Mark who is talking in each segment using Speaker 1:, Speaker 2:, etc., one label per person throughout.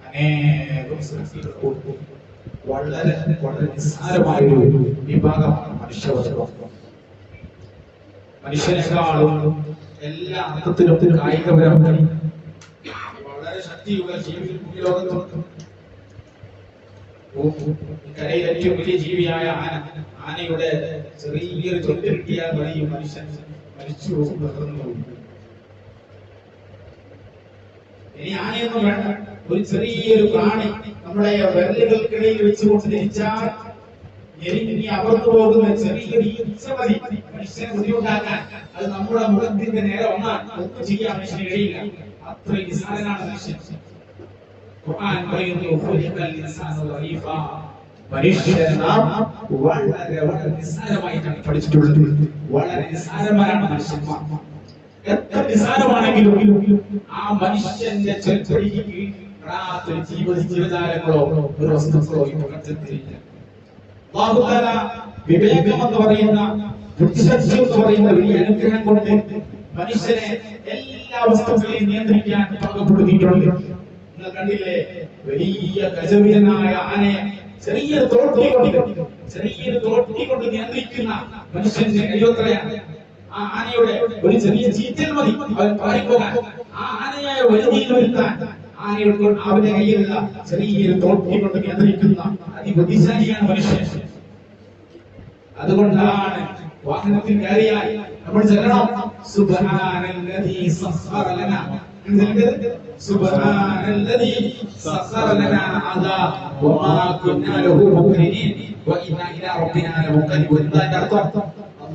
Speaker 1: അനേകം വളരെ വളരെ നിസ്സാരമായ ഒരു വിഭാഗമാണ് മനുഷ്യവർഗം മനുഷ്യനേക്കാളും എല്ലാ അർത്ഥത്തിലും കായികപരമായി വളരെ ശക്തിയുള്ള ജീവിതം ലോകത്തുണ്ട് കരയിൽ ഏറ്റവും വലിയ ജീവിയായ ആന ആനയുടെ ചെറിയൊരു ചൊല്ലിട്ടിയാൽ മതി മനുഷ്യൻ മരിച്ചു തകർന്നു ഇനി ആനയൊന്നും വേണ്ട. ഒരു ചെറിയൊരു പ്രാണി നമ്മുടെ വിരലുകൾക്കിടയിൽ വെച്ചുകൊണ്ട് തിരിച്ചാൽ എരിഞ്ഞി അവർന്നു പോകുന്ന ചെറിയൊരു ഈച്ച മനുഷ്യനെ ബുദ്ധിമുട്ടാക്കാൻ അത് നമ്മുടെ മുഖത്തിന്റെ നേരെ വന്നാൽ ഒന്നും ചെയ്യാൻ മനുഷ്യന് കഴിയില്ല. അത്രയും മനുഷ്യൻ. ഖുർആൻ വളരെ നിസ്സാരമായിട്ടാണ് പഠിച്ചിട്ടുള്ളത്. വളരെ നിസ്സാരമായാണ് മനുഷ്യന്മാർ. എത്ര നിസാരമാണെങ്കിലും ആ മനുഷ്യന്റെ കീഴാത്തൊരു ജീവിത ജീവജാലങ്ങളോ ഒരു വസ്തുക്കളോ ഈ പ്രപഞ്ചത്തിലില്ല വിവേകം എന്ന് പറയുന്ന ബുദ്ധിശക്തി എന്ന് പറയുന്ന വലിയ അനുഗ്രഹം കൊണ്ട് മനുഷ്യനെ എല്ലാ വസ്തുക്കളെയും നിയന്ത്രിക്കാൻ പങ്കപ്പെടുത്തിയിട്ടുണ്ട് നിങ്ങൾ കണ്ടില്ലേ? വലിയ ഗജവീരനായ ആനയെ ചെറിയൊരു തോട്ടി കൊണ്ട് ചെറിയൊരു തോട്ടി കൊണ്ട് നിയന്ത്രിക്കുന്ന മനുഷ്യന്റെ കഴിവത്രയാണ് ആ ആനയുടെ ഒരു ചെറിയ ചീറ്റൽ മതി. അവൻ പാറിപ്പോകാൻ. ആ ആനയായ വരുതിയിൽ വരുത്താൻ ആനയുടെ അവന്റെ കയ്യിലുള്ള ചെറിയൊരു തോട്ടി കൊണ്ട് നിയന്ത്രിക്കുന്ന അതിബുദ്ധിശാലിയാണ് മനുഷ്യൻ. അതുകൊണ്ടാണ് വാഹനത്തിൽ കയറിയാൽ നമ്മൾ ചെല്ലണം. സുബ്ഹാനല്ലദീ സഖറ ലനാ. സുബ്ഹാനല്ലദീ സഖറ ലനാ അദാ വമാ കുന്നാ ലഹു മുഖ്രിനീൻ. വഇന്നാ ഇലാ റബ്ബിനാ ലമുൻഖലിബൂൻ എന്താ അർത്ഥം?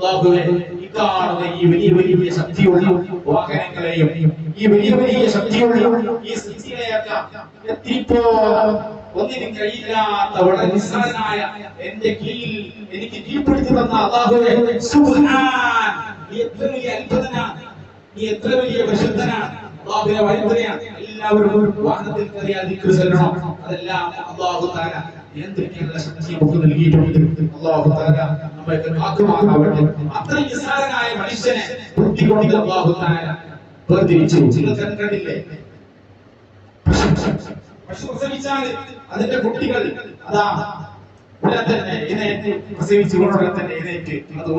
Speaker 1: അല്ലാഹുവേ ഈ കാണുന്ന ഈ വലിയ വലിയ ശക്തിയുള്ള വാഹനങ്ങളെയും ഈ വലിയ വലിയ ശക്തിയുള്ള ഈ സ്ഥിതിയിലേക്ക് എത്തിപ്പോ ഒന്നിനും കഴിയില്ലാത്ത വളരെ നിസ്സാരനായ എന്റെ കീഴിൽ എനിക്ക് കീഴ്പ്പെടുത്തി തന്ന അള്ളാഹുവേ നീ എത്ര വലിയ അത്ഭുതനാണ് നീ എത്ര വലിയ പരിശുദ്ധനാണ് അള്ളാഹുവിനെ വഴിത്തരയാണ് എല്ലാവരും വാഹനത്തിൽ ദിക്ർ ചൊല്ലണം? അതെല്ലാം അള്ളാഹു താര നിയന്ത്രിക്കാനുള്ള ശക്തി നമുക്ക് നൽകിയിട്ടുണ്ട്. അള്ളാഹു താല അതിന്റെ കുട്ടികൾ അതാ ഉടനെ തന്നെ ഇതേറ്റ് പ്രസവിച്ചു തന്നെ ഇതേറ്റ് അത്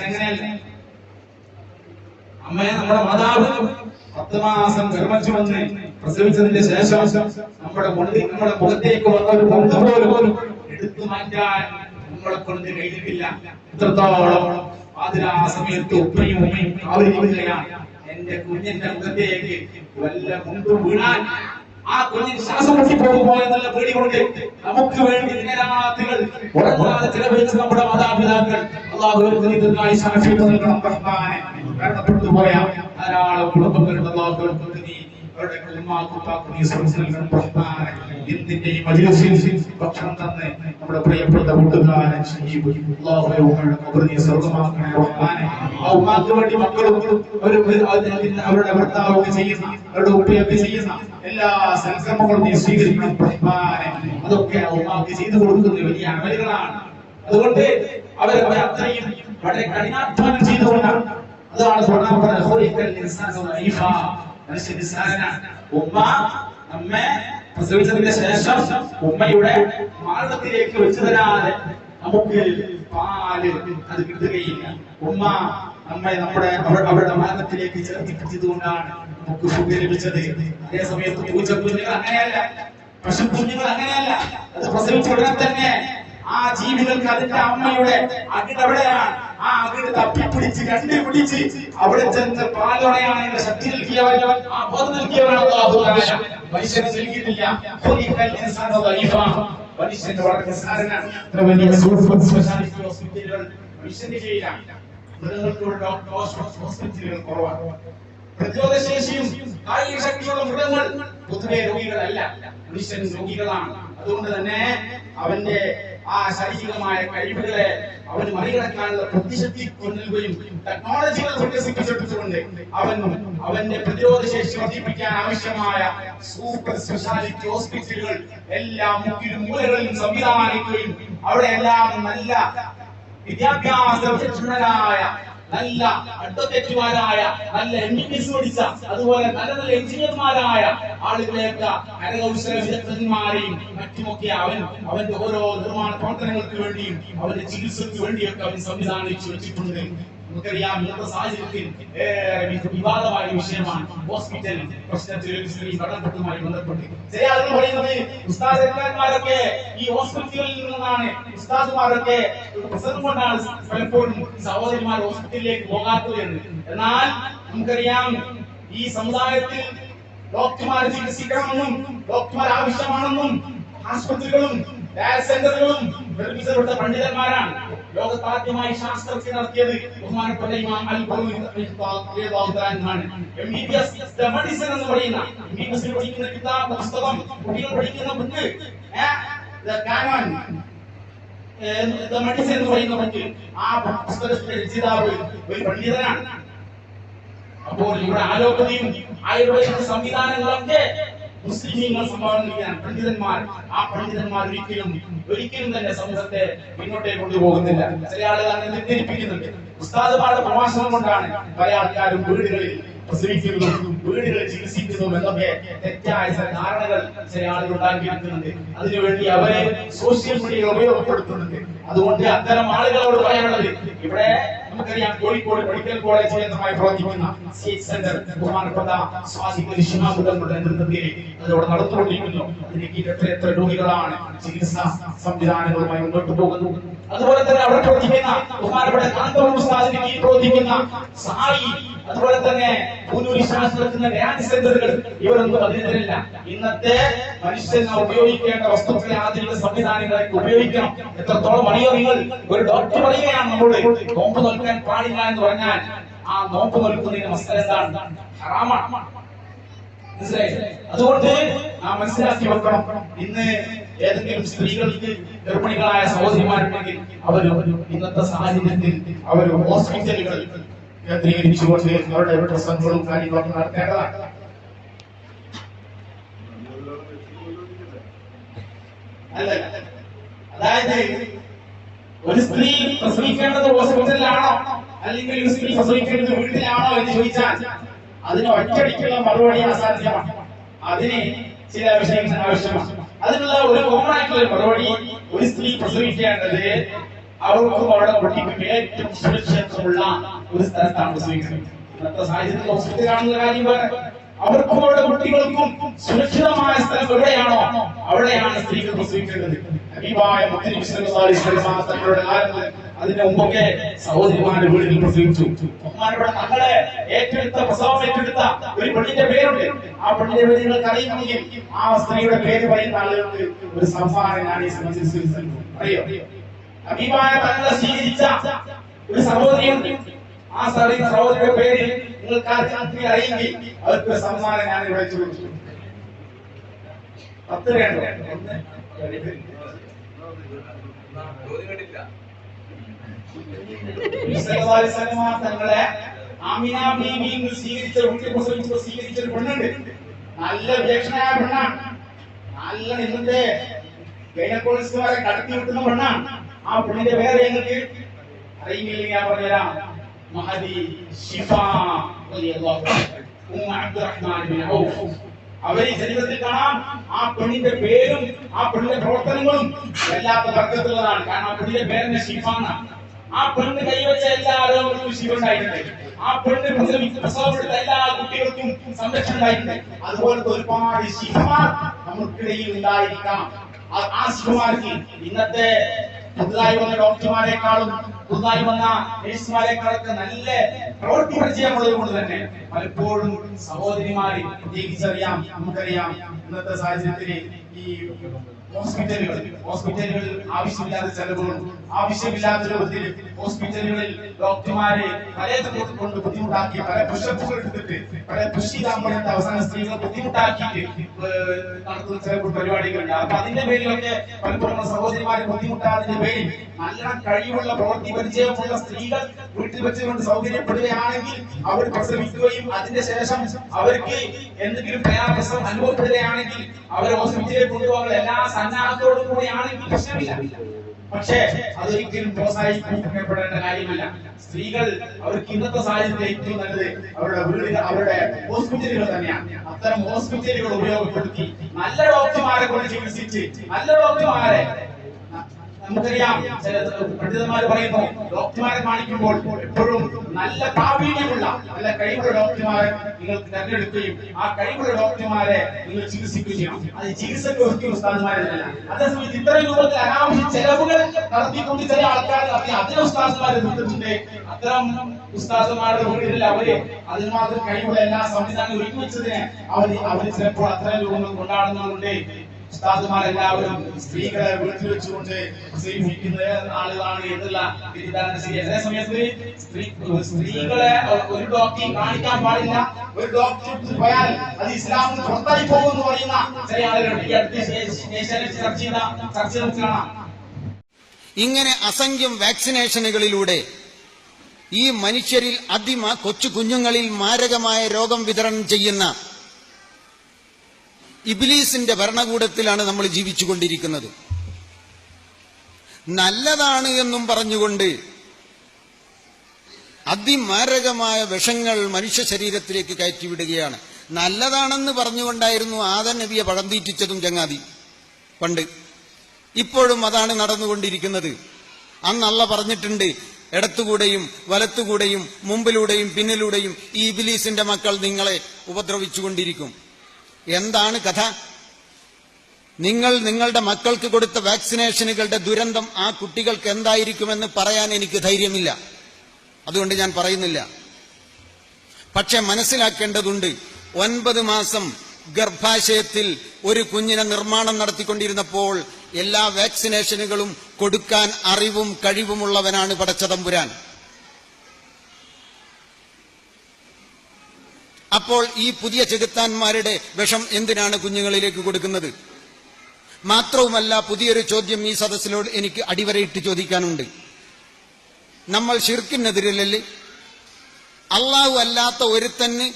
Speaker 1: എങ്ങനെയല്ല അമ്മയെ നമ്മുടെ മാതാവ് പത്ത് മാസം ഗർഭം വന്ന് പ്രസവിച്ചതിന്റെ ശേഷം നമ്മുടെ നമ്മുടെ മുഖത്തേക്ക് വന്ന ഒരു പോലും എടുത്തു മാറ്റാൻ നമ്മളെ കൊണ്ട് കഴിഞ്ഞിട്ടില്ല ഇത്രത്തോളം ആ സമയത്ത് ഉപ്പയും ഉമ്മയും ആവരിക്കുകയാണ് എന്റെ കുഞ്ഞിന്റെ മുഖത്തേക്ക് വല്ല മുണ്ടും വീണാൻ ആ കുഞ്ഞിന് ശ്വാസം മുട്ടിപ്പോകുമോ എന്നുള്ള പേടി കൊണ്ട് നമുക്ക് വേണ്ടി ദിനരാത്രികൾ ഉറങ്ങാതെ നമ്മുടെ മാതാപിതാക്കൾ അള്ളാഹു അവർക്ക് നീ ദീർഘായുസ്സ് ആഫിയത്ത് നൽകണം. റഹ്മാനെ മരണപ്പെട്ടു പോയ ധാരാളം നീ അവരുടെ ഉമ്മാക്കും ഉപ്പാക്കും നീ സ്വർഗം നൽകണം റഹ്മാനെ എന്തിന്റെ ഈ മജ്ലിസിൽ ഭക്ഷണം തന്ന് നമ്മുടെ പ്രിയപ്പെട്ട കൂട്ടുകാരൻ ഷഹീബ് അള്ളാഹുവേ ഉമ്മയുടെ ഖബർ നീ സ്വർഗമാക്കണേ റഹ്മാനെ ആ ഉമ്മാക്ക് വേണ്ടി മക്കളും അവരുടെ ഭർത്താവൊക്കെ ചെയ്യുന്ന അവരുടെ ഉപ്പയൊക്കെ ചെയ്യുന്ന എല്ലാ സൽക്കർമ്മങ്ങളും നീ സ്വീകരിക്കണം അതൊക്കെ ആ ചെയ്തു കൊടുക്കുന്ന വലിയ അമലുകളാണ് അതുകൊണ്ട് അവർ അവർ അത്രയും വളരെ കഠിനാധ്വാനം ചെയ്തുകൊണ്ടാണ് അതാണ് ഖുർആൻ ഉമ്മ നമ്മെ പ്രസവിച്ചതിന് ശേഷം ഉമ്മയുടെ മാർഗത്തിലേക്ക് വെച്ചു തരാതെ നമുക്ക് പാൽ അത് കിട്ടുകയില്ല. ഉമ്മ നമ്മെ നമ്മുടെ അവ- അവരുടെ മാർഗത്തിലേക്ക് ചേർത്തി പിടിച്ചതുകൊണ്ടാണ് നമുക്ക് സുഖം ലഭിച്ചത്. അതേ സമയത്ത് പൂച്ച കുഞ്ഞുങ്ങൾ അങ്ങനെയല്ല. പക്ഷെ കുഞ്ഞുങ്ങൾ അങ്ങനെയല്ല. അത് പ്രസവിച്ച ഉടനെ തന്നെ ആ ജീവികൾക്ക് അതിന്റെ അമ്മയുടെ അകിട് എവിടെയാണ് ആ അകിട് തപ്പിപ്പിടിച്ച് കണ്ടുപിടിച്ച് അവിടെ ചെന്ന് പാലുറയാണ് എന്റെ ശക്തി നൽകിയവനാണ് ശക്തിയുള്ള മൃഗങ്ങൾ രോഗികളല്ല. മനുഷ്യൻ രോഗികളാണ്. അതുകൊണ്ട് തന്നെ അവന്റെ ആ ശാരീരികമായ കഴിവുകളെ അവൻ മറികടക്കാനുള്ള പ്രതിശക്തി കൊണ്ടുവരികയും ടെക്നോളജികൾ വികസിപ്പിച്ചെടുത്തുകൊണ്ട് അവൻ അവന്റെ പ്രതിരോധ ശേഷി വർദ്ധിപ്പിക്കാൻ ആവശ്യമായ സൂപ്പർ സ്പെഷ്യാലിറ്റി ഹോസ്പിറ്റലുകൾ എല്ലാ മുക്കിലും മൂലകളിലും സംവിധാനിക്കുകയും അവിടെ എല്ലാം നല്ല വിദ്യാഭ്യാസ വിചക്ഷണരായ നല്ല അഡ്വക്കേറ്റുമാരായ നല്ല എം ബി ബി എസ് പഠിച്ച അതുപോലെ നല്ല നല്ല എഞ്ചിനീയർമാരായ ആളുകളെയൊക്കെ കരകൗശല വിദഗ്ധന്മാരെയും മറ്റുമൊക്കെ അവൻ അവന്റെ ഓരോ നിർമ്മാണ പ്രവർത്തനങ്ങൾക്ക് വേണ്ടിയും അവന്റെ ചികിത്സയ്ക്ക് വേണ്ടിയൊക്കെ അവൻ സംവിധാനിച്ചു വെച്ചിട്ടുണ്ട്. നമുക്കറിയാം ഇന്നത്തെ സാഹചര്യത്തിൽ വിവാദമായ വിഷയമാണ്. ഹോസ്പിറ്റൽ പ്രശ്നത്തിൽ മരണപ്പെട്ടതുമായി ബന്ധപ്പെട്ട്. ചില ആളുകൾ പറയുന്നത് ഉസ്താദന്മാരൊക്കെ ഈ ഹോസ്പിറ്റലിൽ നിന്നാണ്. ഉസ്താദുമാരൊക്കെ പ്രസംഗം കൊണ്ടാണ് പലപ്പോഴും സഹോദരിമാർ ഹോസ്പിറ്റലിലേക്ക് പോകാത്തത് എന്ന്. എന്നാൽ നമുക്കറിയാം ഈ സമുദായത്തിൽ ഡോക്ടർമാർ ചികിത്സിക്കണമെന്നും ഡോക്ടർമാർ ആവശ്യമാണെന്നും ആശുപത്രികളും ഡയൽ സെന്ററുകളും നിർമ്മിച്ചവരുടെ പണ്ഡിതന്മാരാണ്. ലോകത്താദ്യമായി ശാസ്ത്രജ്ഞ നടത്തിയത് ബഹുമാനപ്പെട്ട ഇമാം അൽ ദ മെഡിസിൻ എന്ന് പറയുന്ന പഠിക്കുന്ന കിതാബ് പുസ്തകം കുട്ടികൾ പഠിക്കുന്ന ബുക്ക് മെഡിസിൻ പറയുന്ന ആ ഒരു പണ്ഡിതനാണ്. അപ്പോൾ ഇവിടെ ആലോപതിയും ആയുർവേദ സംവിധാനങ്ങളൊക്കെ മുസ്ലിമീങ്ങൾ സമ്പാദിക്കാൻ പണ്ഡിതന്മാർ ആ പണ്ഡിതന്മാർ ഒരിക്കലും ഒരിക്കലും തന്നെ സമൂഹത്തെ മുന്നോട്ടേക്ക് കൊണ്ടുപോകുന്നില്ല. ചില ആളുകൾ തെറ്റിദ്ധരിപ്പിക്കുന്നുണ്ട് ഉസ്താദുമാരുടെ പ്രഭാഷണം കൊണ്ടാണ് പല ആൾക്കാരും വീടുകളിൽ പ്രസവിക്കുന്നതും വീടുകളിൽ ചികിത്സിക്കുന്നതും എന്നൊക്കെ തെറ്റായ ധാരണകൾ ചില ആളുകൾ ഉണ്ടാക്കിയിരിക്കുന്നുണ്ട് അതിനുവേണ്ടി അവരെ സോഷ്യൽ മീഡിയ ഉപയോഗപ്പെടുത്തുന്നുണ്ട്. അതുകൊണ്ട് അത്തരം ആളുകളോട് പറയാനുള്ളത് ഇവിടെ നമുക്കറിയാം കോഴിക്കോട് മെഡിക്കൽ കോളേജ് കേന്ദ്രമായി പ്രവർത്തിക്കുന്ന സി സെന്റർ ബഹുമാനപ്പെട്ട സ്വാസിക്കലി ശിഹാബുദ്ധങ്ങളുടെ നേതൃത്വത്തിൽ അതോടെ നടന്നുകൊണ്ടിരിക്കുന്നു. അതിലേക്ക് എത്ര എത്ര രോഗികളാണ് ചികിത്സാ സംവിധാനങ്ങളുമായി മുന്നോട്ട് പോകുന്നു. അതുപോലെ തന്നെ അവിടെ പ്രവർത്തിക്കുന്ന ബഹുമാനപ്പെട്ട കാന്തപുരം ഉസ്താദിന് കീഴിൽ പ്രവർത്തിക്കുന്ന സായി അതുപോലെ തന്നെ പൂനൂരി ശാസ്ത്രത്തിന്റെ ഗ്രാൻഡ് സെന്ററുകൾ ഇവരൊന്നും അതിനെതിരല്ല. ഇന്നത്തെ മനുഷ്യൻ ഉപയോഗിക്കേണ്ട വസ്തുക്കളെ ആധുനിക സംവിധാനങ്ങളൊക്കെ ഉപയോഗിക്കണം. എത്രത്തോളം അറിയോ നിങ്ങൾ ഒരു ഡോക്ടർ പറയുകയാണ് നമ്മളോട് നോമ്പ് നോക്കാൻ പാടില്ല എന്ന് പറഞ്ഞാൽ ആ നോമ്പ് നോക്കുന്നതിന് മസ്തര എന്താണ്? ഹറാമാണ്. മനസ്സിലായില്ലേ? അതുകൊണ്ട് ആ മനസ്സിലാക്കി വെക്കണം. ഇന്ന് ഏതെങ്കിലും സ്ത്രീകൾക്ക് ഗർഭിണികളായ സഹോദരിമാരുണ്ടെങ്കിൽ അവർ ഇന്നത്തെ സാഹചര്യത്തിൽ അവർ ഹോസ്പിറ്റലുകൾ കേന്ദ്രീകരിച്ചുകൊണ്ട് അവരുടെ പ്രസംഗങ്ങളും കാര്യങ്ങളൊക്കെ നടത്തേണ്ടതാണ്. അല്ല? അതായത് ഒരു സ്ത്രീ പ്രസവിക്കേണ്ടത് ഹോസ്പിറ്റലിലാണോ? അല്ലെങ്കിൽ ഒരു സ്ത്രീ പ്രസവിക്കേണ്ടത് വീട്ടിലാണോ എന്ന് ചോദിച്ചാൽ അതിന് ഒറ്റയടിക്കുള്ള മറുപടി അസാധ്യമാണ് അതിന് ചില വിഷയങ്ങൾ ആവശ്യമാണ്. അതിനുള്ള ഒരു കോമൺ ആയിട്ടുള്ള മറുപടി ഒരു സ്ത്രീ പ്രസവിക്കേണ്ടത് അവർക്കും അവരുടെ കുട്ടിക്കും ഏറ്റവും സുരക്ഷിതത്വമുള്ള ഒരു സ്ഥലത്താണ് പ്രസവിക്കുന്നത് ഇന്നത്തെ സാഹചര്യത്തിൽ ഹോസ്പിറ്റലാണെന്ന കാര്യം വേറെ. അവർക്കും അവരുടെ കുട്ടികൾക്കും സുരക്ഷിതമായ സ്ഥലം എവിടെയാണോ അവിടെയാണ് സ്ത്രീകൾ പ്രസവിക്കേണ്ടത് മുത്തനബി സല്ലല്ലാഹു തങ്ങളുടെ കാലത്ത് അതിന്റെ മുമ്പൊക്കെ സഹോദരിമാരുടെ വീടുകളിൽ പ്രസവിച്ചു ബഹുമാനപ്പെട്ട തങ്ങളെ ഏറ്റെടുത്ത പ്രസവം ഏറ്റെടുത്ത ഒരു പെണ്ണിന്റെ പേരുണ്ട്. ആ പെണ്ണിന്റെ പേര് നിങ്ങൾക്ക് അറിയുമെങ്കിൽ ആ സ്ത്രീയുടെ പേര് പറയുന്ന ആളുകൾക്ക് ഒരു സംഭാവന ഞാൻ ഈ സമയത്ത് അറിയോ? ഹബീബായ തങ്ങളെ സ്വീകരിച്ച ഒരു സഹോദരിയുണ്ട്. ആ സഹോദരി സഹോദരിയുടെ പേര് നിങ്ങൾക്ക് ആർക്കും അറിയെങ്കിൽ അവർക്ക് ഒരു സമ്മാനം ഞാൻ ഇവിടെ ചോദിച്ചു. പത്ത് രണ്ടോ ഒന്ന് തങ്ങളെ സ്വീകരിച്ച ഒരു പെണ്ണുണ്ട്. നല്ല വിലക്ഷണയായ പെണ്ണാണ്. നല്ല ഇന്നത്തെ ഗൈനക്കോളജിസ്റ്റുമാരെ കടത്തി വിട്ടുന്ന പെണ്ണാണ്. ആ പെണ്ണിന്റെ പേര് നിങ്ങൾക്ക് അറിയില്ലെങ്കിൽ ഞാൻ പറഞ്ഞുതരാം. മഹദി ഷിഫ അബ്ദുറഹ്മാൻ ഔഫ്. അവരെ ശരീരത്തിൽ കാണാം. ആ പെണ്ണിന്റെ പേരും ആ പെണ്ണിന്റെ പ്രവർത്തനങ്ങളും വല്ലാത്ത വർഗത്തിലുള്ളതാണ് കാരണം ആ പെണ്ണിന്റെ ഷിഫാണ് ആ പെണ്ണ് കൈവച്ച എല്ലാ രോഗങ്ങൾക്കും ശിവ ഉണ്ടായിട്ടുണ്ട് ആ പെണ്ണ് പ്രസവിച്ച എല്ലാ കുട്ടികൾക്കും സംരക്ഷണം ഉണ്ടായിട്ടുണ്ട്. അതുപോലത്തെ ഒരുപാട് ശിവമാർ നമുക്കിടയിൽ ഉണ്ടായിരിക്കാം. ആ- ശിവമാർക്ക് ഇന്നത്തെ പുതുതായി വന്ന ഡോക്ടർമാരെക്കാളും പുതുതായി വന്ന നഴ്സുമാരെക്കാളൊക്കെ നല്ല പ്രവൃത്തി പരിചയമുള്ളത് കൊണ്ട് തന്നെ പലപ്പോഴും സഹോദരിമാരെ പ്രത്യേകിച്ചറിയാം നമുക്കറിയാം ഇന്നത്തെ സാഹചര്യത്തിൽ ഈ ഹോസ്പിറ്റലുകൾ ഹോസ്പിറ്റലുകളിൽ ആവശ്യമില്ലാത്ത ചെലവുകളും ആവശ്യമില്ലാത്ത രൂപത്തിൽ ഹോസ്പിറ്റലുകളിൽ ഡോക്ടർമാരെ പലതും കൊണ്ട് ബുദ്ധിമുട്ടാക്കി പല പുഷപ്പുകൾ എടുത്തിട്ട് പല പുഷ് ചെയ്താൽ അവസാന സ്ത്രീകളെ ബുദ്ധിമുട്ടാക്കിയിട്ട് നടത്തുന്ന ചില പരിപാടികളുണ്ട്. അപ്പൊ അതിന്റെ പേരിലൊക്കെ പലപ്പോഴും സഹോദരിമാരെ ബുദ്ധിമുട്ടാതിന്റെ പേരിൽ നല്ല കഴിവുള്ള പ്രവൃത്തി പരിചയമുള്ള സ്ത്രീകൾ വീട്ടിൽ വെച്ചുകൊണ്ട് സൗകര്യപ്പെടുകയാണെങ്കിൽ അവർ പ്രസവിക്കുകയും അതിന്റെ ശേഷം അവർക്ക് എന്തെങ്കിലും പ്രയാസം അനുഭവപ്പെടുകയാണെങ്കിൽ അവർ ഹോസ്പിറ്റലിൽ കൊണ്ടുപോകാൻ എല്ലാ സന്നാഹത്തോടും കൂടിയാണെങ്കിൽ പ്രശ്നമില്ല. പക്ഷേ അതൊരിക്കലും പ്രോത്സാഹിപ്പിക്കപ്പെടേണ്ട കാര്യമല്ല. സ്ത്രീകൾ അവർക്ക് ഇന്നത്തെ സാഹചര്യത്തിൽ ഏറ്റവും നല്ലത് അവരുടെ വീടുകൾ അവരുടെ ഹോസ്പിറ്റലുകൾ തന്നെയാണ്. അത്തരം ഹോസ്പിറ്റലുകൾ ഉപയോഗപ്പെടുത്തി നല്ല ഡോക്ടർമാരെ കൊണ്ട് ചികിത്സിച്ച് നല്ല ഡോക്ടർമാരെ നമുക്കറിയാം ചില പണ്ഡിതന്മാർ പറയുന്നു ഡോക്ടർമാരെ കാണിക്കുമ്പോൾ എപ്പോഴും നല്ല പ്രാവീണ്യമുള്ള നല്ല കഴിവുള്ള ഡോക്ടർമാരെ നിങ്ങൾ തെരഞ്ഞെടുക്കുകയും ആ കഴിവുള്ള ഡോക്ടർമാരെ നിങ്ങൾ ചികിത്സിക്കുകയും ചെയ്യണം. അത് ചികിത്സക്ക് ഒരിക്കലും ഉസ്താദുമാരല്ല അതേസമയത്ത് ഇത്തരം രൂപത്തിൽ അനാവശ്യ ചെലവുകൾ നടത്തിക്കൊണ്ട് ചില ആൾക്കാർ നടത്തി അതിന് ഉസ്താദുമാരെ നിർത്തിട്ടുണ്ട് അത്തരം ഉസ്താദുമാരുടെ വീട്ടിൽ അവർ അതിന് മാത്രം കഴിവുള്ള എല്ലാ സംവിധാനങ്ങളും ഒരുക്കി വെച്ചതിന് അവർ അവർ ചിലപ്പോൾ അത്തരം രൂപങ്ങൾ കൊണ്ടാടുന്നുണ്ട് ഉസ്താദുമാരെല്ലാവരും സ്ത്രീകളെ വീട്ടിൽ വെച്ചുകൊണ്ട് പ്രസവിപ്പിക്കുന്ന ആളുകളാണ് എന്നുള്ള തെറ്റിദ്ധാരണ അതേ സമയത്ത് സ്ത്രീ സ്ത്രീകളെ ഒരു ഡോക്ടറെ കാണിക്കാൻ പാടില്ല. ഒരു ഡോക്ടർ പോയാൽ അത് ഇസ്ലാമിന് പുറത്തായി പോകുമെന്ന് പറയുന്ന ചില ആളുകളുണ്ട്. ചർച്ച ചെയ്ത ചർച്ച കാണാം
Speaker 2: ഇങ്ങനെ അസംഖ്യം വാക്സിനേഷനുകളിലൂടെ ഈ മനുഷ്യരിൽ അതിമ കൊച്ചു കുഞ്ഞുങ്ങളിൽ മാരകമായ രോഗം വിതരണം ചെയ്യുന്ന ഇബിലീസിന്റെ ഭരണകൂടത്തിലാണ് നമ്മൾ ജീവിച്ചുകൊണ്ടിരിക്കുന്നത്. നല്ലതാണ് എന്നും പറഞ്ഞുകൊണ്ട് അതിമാരകമായ വിഷങ്ങൾ മനുഷ്യ ശരീരത്തിലേക്ക് കയറ്റിവിടുകയാണ്. നല്ലതാണെന്ന് പറഞ്ഞുകൊണ്ടായിരുന്നു ആദൻ നബിയെ പഴം തീറ്റിച്ചതും ചങ്ങാതി പണ്ട്. ഇപ്പോഴും അതാണ് നടന്നുകൊണ്ടിരിക്കുന്നത്. അന്ന് പറഞ്ഞിട്ടുണ്ട് ഇടത്തുകൂടെയും വലത്തുകൂടെയും മുമ്പിലൂടെയും പിന്നിലൂടെയും ഈ ഇബിലീസിന്റെ മക്കൾ നിങ്ങളെ ഉപദ്രവിച്ചുകൊണ്ടിരിക്കും. എന്താണ് കഥ? നിങ്ങൾ നിങ്ങളുടെ മക്കൾക്ക് കൊടുത്ത വാക്സിനേഷനുകളുടെ ദുരന്തം ആ കുട്ടികൾക്ക് എന്തായിരിക്കുമെന്ന് പറയാൻ എനിക്ക് ധൈര്യമില്ല. അതുകൊണ്ട് ഞാൻ പറയുന്നില്ല. പക്ഷെ മനസ്സിലാക്കേണ്ടതുണ്ട് ഒൻപത് മാസം ഗർഭാശയത്തിൽ ഒരു കുഞ്ഞിനെ നിർമ്മാണം നടത്തിക്കൊണ്ടിരുന്നപ്പോൾ എല്ലാ വാക്സിനേഷനുകളും കൊടുക്കാൻ അറിവും കഴിവുമുള്ളവനാണ് പടച്ചതമ്പുരാൻ. അപ്പോൾ ഈ പുതിയ ചെകുത്താന്മാരുടെ വിഷം എന്തിനാണ് കുഞ്ഞുങ്ങളിലേക്ക് കൊടുക്കുന്നത്? മാത്രവുമല്ല പുതിയൊരു ചോദ്യം ഈ സദസ്സിലോട് എനിക്ക് അടിവരയിട്ട് ചോദിക്കാനുണ്ട്. നമ്മൾ ഷിർക്കിനെതിരല്ലേ അള്ളാഹു അല്ലാത്ത ഒരുത്തന്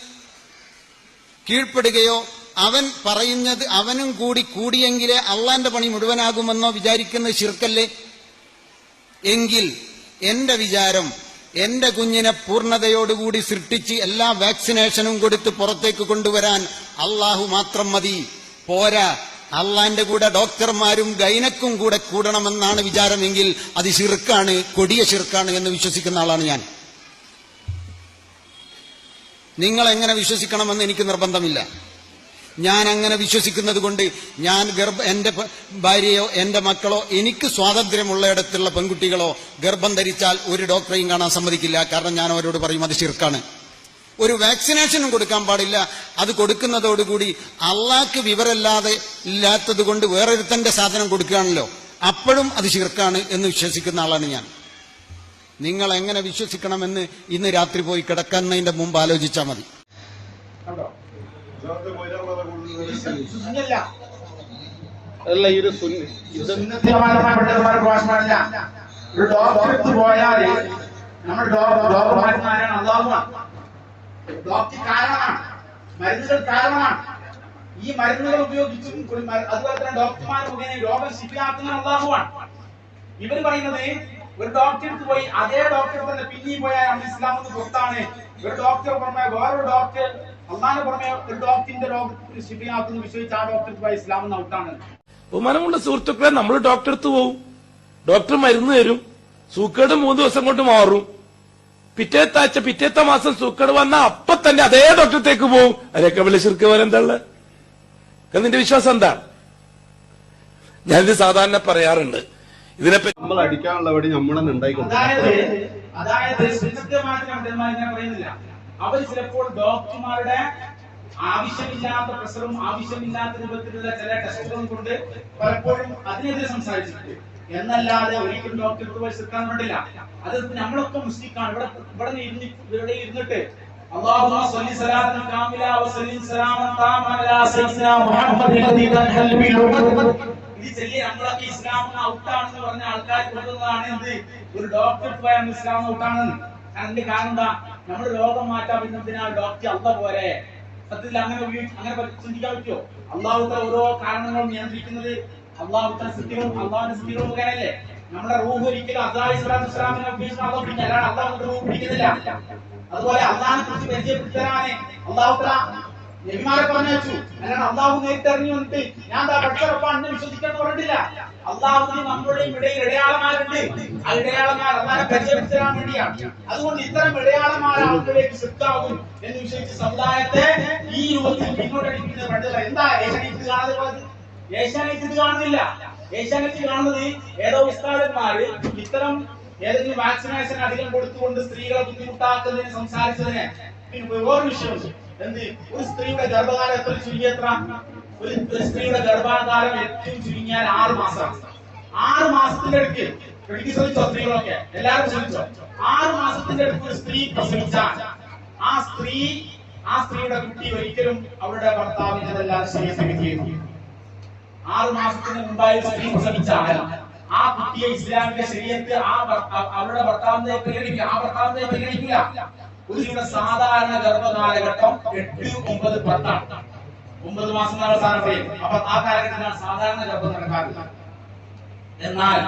Speaker 2: കീഴ്പ്പെടുകയോ അവൻ പറയുന്നത് അവനും കൂടി കൂടിയെങ്കിലേ അള്ളാന്റെ പണി മുഴുവനാകുമെന്നോ വിചാരിക്കുന്നത് ശിർക്കല്ലേ? എങ്കിൽ എന്റെ വിചാരം എന്റെ കുഞ്ഞിനെ പൂർണതയോടുകൂടി സൃഷ്ടിച്ച് എല്ലാ വാക്സിനേഷനും കൊടുത്ത് പുറത്തേക്ക് കൊണ്ടുവരാൻ അള്ളാഹു മാത്രം മതി. പോരാ അള്ളാന്റെ കൂടെ ഡോക്ടർമാരും ഗൈനക്കും കൂടെ കൂടണമെന്നാണ് വിചാരമെങ്കിൽ അത് ശിർക്കാണ് കൊടിയ ശിർക്കാണ് എന്ന് വിശ്വസിക്കുന്ന ആളാണ് ഞാൻ. നിങ്ങൾ എങ്ങനെ വിശ്വസിക്കണമെന്ന് എനിക്ക് നിർബന്ധമില്ല. ഞാൻ അങ്ങനെ വിശ്വസിക്കുന്നത് കൊണ്ട് ഞാൻ ഗർഭ എന്റെ ഭാര്യയോ എന്റെ മക്കളോ എനിക്ക് സ്വാതന്ത്ര്യമുള്ളയിടത്തുള്ള പെൺകുട്ടികളോ ഗർഭം ധരിച്ചാൽ ഒരു ഡോക്ടറെയും കാണാൻ സമ്മതിക്കില്ല. കാരണം ഞാൻ അവരോട് പറയും അത് ശിർക്കാണ്. ഒരു വാക്സിനേഷനും കൊടുക്കാൻ പാടില്ല. അത് കൊടുക്കുന്നതോടുകൂടി അള്ളാക്ക് വിവരല്ലാതെ ഇല്ലാത്തത് കൊണ്ട് വേറൊരുത്തന്റെ സാധനം കൊടുക്കുകയാണല്ലോ. അപ്പോഴും അത് ശിർക്കാണ് എന്ന് വിശ്വസിക്കുന്ന ആളാണ് ഞാൻ. നിങ്ങൾ എങ്ങനെ വിശ്വസിക്കണമെന്ന് ഇന്ന് രാത്രി പോയി കിടക്കുന്നതിന്റെ മുമ്പ് ആലോചിച്ചാൽ മതി.
Speaker 3: അല്ല ഈ ഒരു
Speaker 1: ഭാഷമാരില്ല ഒരു ഡോക്ടർ പോയാൽ നമ്മൾ അള്ളാഹുമാണ് ഡോക്ടർ കാരണമാണ് മരുന്നുകൾ കാരണമാണ്. ഈ മരുന്നുകൾ ഉപയോഗിച്ചും അതുപോലെ തന്നെ ഡോക്ടർമാർ മുഖേന രോഗം ശിപ്പിയാക്കുന്ന അള്ളാഹുവാണ് ഇവർ പറയുന്നത് ഒരു ഡോക്ടർ അടുത്ത് പോയി അതേ ഡോക്ടർ തന്നെ പിന്നെയും പോയാൽ നമ്മൾ ഇസ്ലാം പുറത്താണ്. ഒരു ഡോക്ടർ പുറമെ വേറൊരു ഡോക്ടർ അള്ളാഹിന് പുറമെ ഒരു ഡോക്ടറിന്റെ രോഗത്തിന് ശിഫിയാക്കുന്നു വിശ്വസിച്ച് ആ ഡോക്ടർക്ക് പോയി ഇസ്ലാം നൗട്ടാണ് ഔട്ടാണ്
Speaker 3: ബഹുമാനമുള്ള സുഹൃത്തുക്കളെ നമ്മൾ ഡോക്ടർ അടുത്ത് പോവും. ഡോക്ടർ മരുന്ന് തരും. സൂക്കേട് മൂന്ന് ദിവസം കൊണ്ട് മാറും. പിറ്റേത്ത ആഴ്ച പിറ്റേത്ത മാസം സൂക്കേട് വന്ന അപ്പൊ തന്നെ അതേ ഡോക്ടറത്തേക്ക് പോവും. അതിനൊക്കെ വലിയ ശിർക്ക് പോലെ എന്താ ഉള്ളത്? നിന്റെ വിശ്വാസം എന്താ? ഞാനിത് സാധാരണ പറയാറുണ്ട്. ഇതിനെപ്പറ്റി
Speaker 4: നമ്മൾ അടിക്കാനുള്ള വഴി നമ്മളെ ഉണ്ടായിക്കൊണ്ട്
Speaker 1: അതായത് അതായത് സുന്നത്തമായിട്ട് പണ്ഡിതന്മാർ ഇങ്ങനെ പറയുന്നില്ല അവർ ചിലപ്പോൾ ഡോക്ടർമാരുടെ ആവശ്യമില്ലാത്ത പ്രഷറും ആവശ്യമില്ലാത്ത രൂപത്തിലുള്ള ചില ടെസ്റ്റുകളും കൊണ്ട് പലപ്പോഴും അതിനെതിരെ സംസാരിച്ചിട്ടുണ്ട് എന്നല്ലാതെ ഒരിക്കലും ഡോക്ടർക്ക് പോയി ശ്രദ്ധിക്കാൻ വേണ്ടില്ല അത് നമ്മളൊക്കെ മുസ്ലിക്കാണ് ഇവിടെ ഇവിടെ ഇരുന്ന് ഇവിടെ ഇരുന്നിട്ട് اللهم صل صلاة كاملة وسلم سلاما تاما على سيدنا محمد الذي تنحل به ഈ ചെല്ലി നമ്മളൊക്കെ ഇസ്ലാമിന് ഔട്ടാണെന്ന് പറഞ്ഞ ആൾക്കാർ കൊടുക്കുന്നതാണ് എന്ത്? ഒരു ഡോക്ടർ പോയാൽ ഇസ്ലാം ഔട്ടാണ് അതിന്റെ കാരണം എന്താ? നമ്മൾ രോഗം മാറ്റാൻ പറ്റുന്നതിനാ ഡോക്ടർ അല്ല പോരെ. സത്യത്തിൽ അങ്ങനെ അങ്ങനെ ചിന്തിക്കാൻ പറ്റുമോ? അള്ളാഹുത്ത ഓരോ കാരണങ്ങളും നിയന്ത്രിക്കുന്നത് അള്ളാഹുത്ത സൃഷ്ടികളും അള്ളാഹുന്റെ സൃഷ്ടികളും മുഖേനല്ലേ നമ്മുടെ റൂഹ് ഒരിക്കലും അള്ളാഹു ഇസ്ലാം ഇസ്ലാമിനെ ഉപയോഗിക്കുന്ന അള്ളാഹ് പിടിക്കില്ല. അല്ലാതെ റൂഹ് പിടിക്കുന്നില്ല. അതുപോലെ അള്ളാഹിനെ കുറിച്ച് പരിചയപ്പെടുത്തലാണ് അള്ളാഹുത്ത നബിമാരെ പറഞ്ഞു അല്ലാണ്ട് അള്ളാഹു നേരിട്ട് ഇറങ്ങി വന്നിട്ട് ഞാൻ എന്താ പഠിച്ചറപ്പാണ് എന്നെ വിശ്വസിക്കണം പറഞ്ഞിട്ടില്ല. അള്ളാഹുവിന് നമ്മളുടെയും ഇടയിൽ ഇടയാളന്മാരുണ്ട്. ആ ഇടയാളന്മാർ അള്ളാഹെ പരിചയപ്പെടുത്താൻ വേണ്ടിയാണ്. അതുകൊണ്ട് ഇത്തരം ഇടയാളന്മാർ ആളുകളിലേക്ക് എന്ന് വിശ്വസിച്ച് സമുദായത്തെ ഈ രൂപത്തിൽ പിന്നോട്ടടിക്കുന്നത് പണ്ടില്ല എന്താ ഏഷ്യാനെറ്റ് കാണുന്നത് ഏഷ്യാനെറ്റ് ഇത് കാണുന്നില്ല. ഏഷ്യാനെറ്റ് കാണുന്നത് ഏതോ ഉസ്താദന്മാര് ഇത്തരം ഏതെങ്കിലും വാക്സിനേഷൻ അധികം കൊടുത്തുകൊണ്ട് സ്ത്രീകളെ ബുദ്ധിമുട്ടാക്കുന്നതിന് സംസാരിച്ചതിന് പിന്നെ വേറൊരു വിഷയമുണ്ട്. എന്ത്? ഒരു സ്ത്രീയുടെ ഗർഭകാലം എത്ര ചുരുങ്ങി എത്ര ഒരു സ്ത്രീയുടെ ഗർഭകാലം ഏറ്റവും ചുരുങ്ങിയാൽ ആറ് മാസമാണ്. ആറ് മാസത്തിന്റെ അടുക്ക്. എനിക്ക് ശ്രമിച്ചോ സ്ത്രീകളൊക്കെ? എല്ലാവരും ശ്രമിച്ചോ? ആറ് മാസത്തിന്റെ അടുക്ക് ഒരു സ്ത്രീ പ്രസവിച്ചാൽ ആ സ്ത്രീ ആ സ്ത്രീയുടെ കുട്ടി ഒരിക്കലും അവരുടെ ഭർത്താവിനതെല്ലാം ശരീരത്തിൽ ആറ് മാസത്തിന് മുമ്പായി സ്ത്രീ പ്രസവിച്ചാൽ ആ കുട്ടിയെ ഇസ്ലാമിന്റെ ശരീരത്ത് ആ ഭർത്താവ് അവരുടെ ഭർത്താവിനെ പരിഗണിക്കുക ആ ഭർത്താവിനെ പരിഗണിക്കുക ഒരു സാധാരണ ഗർഭകാലഘട്ടം എട്ട് ഒമ്പത് പത്താണ്. ഒമ്പത് മാസം എന്നാണ് സാധനം പറയും അപ്പൊ ആ കാലഘട്ടത്തിലാണ് സാധാരണ ഗർഭം നടക്കാറില്ല എന്നാൽ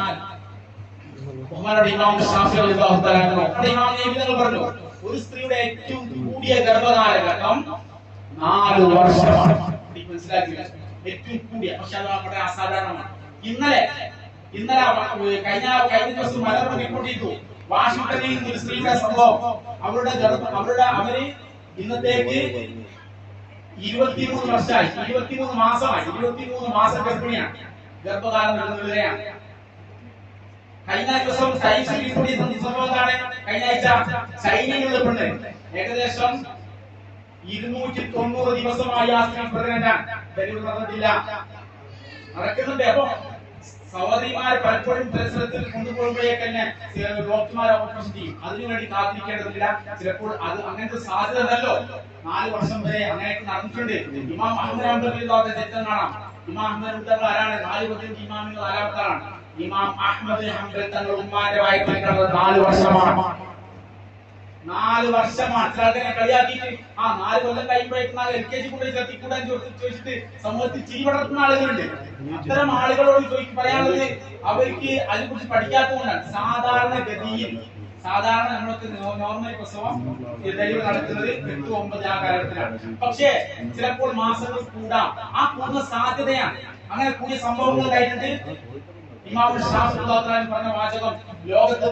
Speaker 1: പറഞ്ഞു ഒരു സ്ത്രീയുടെ ഏറ്റവും കൂടിയ ഗർഭകാലഘട്ടം നാല് വർഷമാണ്. ഏറ്റവും കൂടിയ പക്ഷെ അത് വളരെ അസാധാരണമാണ്. ഇന്നലെ ഇന്നലെ കഴിഞ്ഞ കഴിഞ്ഞ ദിവസം മലർ റിപ്പോർട്ട് ചെയ്തു വാഷിംഗ്ടണിൽ സ്ത്രീയുടെ സംഭവം. അവരുടെ അവരുടെ അവർ ഇന്നത്തേക്ക് ഇരുപത്തിമൂന്ന് വർഷമായി. ഇരുപത്തിമൂന്ന് മാസമായി. ഇരുപത്തിമൂന്ന് മാസം ഗർഭിണിയാണ് ഗർഭകാലം നടന്നുവരെയാണ് കഴിഞ്ഞ ദിവസം ടൈംസ് റിപ്പോർട്ട് ചെയ്ത സംഭവം എന്താണ്? കഴിഞ്ഞ ചൈനയിലുള്ള പെണ്ണ്. ഏകദേശം ഇരുന്നൂറ്റി തൊണ്ണൂറ് ദിവസമായി ആ സ്ത്രീ പ്രഗ്നന്റാണ് നടന്നിട്ടില്ല. നടക്കുന്നുണ്ട്. അപ്പൊ സഹോദരിമാര് പലപ്പോഴും പരിസരത്തിൽ കൊണ്ടുപോകുമ്പോഴേക്ക് തന്നെ ഡോക്ടർമാരെ ഓപ്പറേഷൻ ചെയ്യും. അതിനുവേണ്ടി കാത്തിരിക്കേണ്ടതില്ല. ചിലപ്പോൾ അത് അങ്ങനത്തെ സാധ്യത ഉണ്ടല്ലോ നാല് വർഷം വരെ അങ്ങനെയൊക്കെ നടന്നിട്ടുണ്ട്. ഇമാം അഹമ്മദ് അഹമ്മദ് ചരിത്രം കാണാം. ഇമാം അഹമ്മദ് ആരാണ്? നാല് പതിനഞ്ച് ഇമാമികൾ നാലാമത്താണ് ഇമാം അഹമ്മദ് അഹമ്മദ് തങ്ങൾ ഉമ്മാന്റെ വായ്പ നാല് വർഷമാണ്. നാല് വർഷം ചില കളിയാക്കിട്ട് ആ നാല് കൊല്ലം കഴിയുമ്പോഴേക്കും എൽ കെ ജി ചോദിച്ചിട്ട് സമൂഹത്തിൽ ചിരി വളർത്തുന്ന ആളുകളുണ്ട്. അത്തരം ആളുകളോട് ചോദിക്കും പറയാനുള്ളത് അവർക്ക് അതിനെക്കുറിച്ച് പഠിക്കാത്തതുകൊണ്ടാണ്. സാധാരണ ഗതിയിൽ സാധാരണ നമ്മൾക്ക് നോർമൽ പ്രസവം ഡെലിവറി നടക്കുന്നത് എട്ട് ഒമ്പത് ആ കാലഘട്ടത്തിലാണ്. പക്ഷേ ചിലപ്പോൾ മാസങ്ങൾ കൂടാം. ആ കൂടുന്ന സാധ്യതയാണ്. അങ്ങനെ കൂടിയ സംഭവങ്ങൾ ഉണ്ടായിട്ടുണ്ട്. ഇമാം ഷാഫ് പറഞ്ഞ വാചകം ലോകത്ത്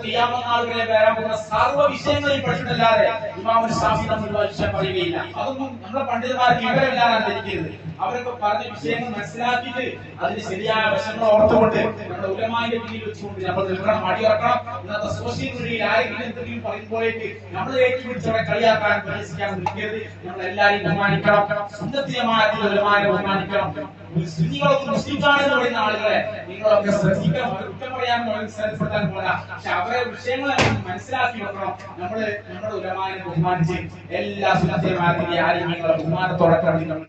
Speaker 1: വരെ വരാൻ പോകുന്ന സർവ വിഷയങ്ങളിൽ പ്രശ്നമില്ലാതെ ഇമാം ഷാഫി നമ്മൾ വിഷയം പറയുകയില്ല. അതൊന്നും നമ്മുടെ പണ്ഡിതന്മാർക്ക് വിവരമില്ലാതാണ് ധരിക്കുന്നത് അവരൊക്കെ പറഞ്ഞ വിഷയങ്ങൾ മനസ്സിലാക്കിയിട്ട് അതിന് ശരിയായ വശങ്ങൾ ഓർത്തുകൊണ്ട് നമ്മുടെ ഉലമാന്റെ പിന്നിൽ വെച്ചുകൊണ്ട് നമ്മൾ നിൽക്കണം മടിയിറക്കണം. ഇന്നത്തെ സോഷ്യൽ മീഡിയയിൽ ആരെങ്കിലും എന്തെങ്കിലും പറയുമ്പോഴേക്ക് നമ്മൾ ഏറ്റുപിടിച്ചവരെ കളിയാക്കാൻ പരിഹസിക്കാൻ നിൽക്കരുത്. നമ്മൾ എല്ലാവരെയും ബഹുമാനിക്കണം. സുന്ദരമായ ഉലമാനെ ബഹുമാനിക്കണം. സുന്നികളൊക്കെ പറയുന്ന ആളുകളെ നിങ്ങളൊക്കെ ശ്രദ്ധിക്കണം കുറ്റം പറയാൻ അവരെ ശ്രദ്ധപ്പെടുത്താൻ പോരാ. പക്ഷെ അവരെ വിഷയങ്ങളെ മനസ്സിലാക്കി വെക്കണം. നമ്മൾ നമ്മുടെ ഉലമാനെ ബഹുമാനിച്ച് എല്ലാ സുന്നത്തിയമാരുടെ ആരെയും നിങ്ങളെ ബഹുമാനത്തോടെ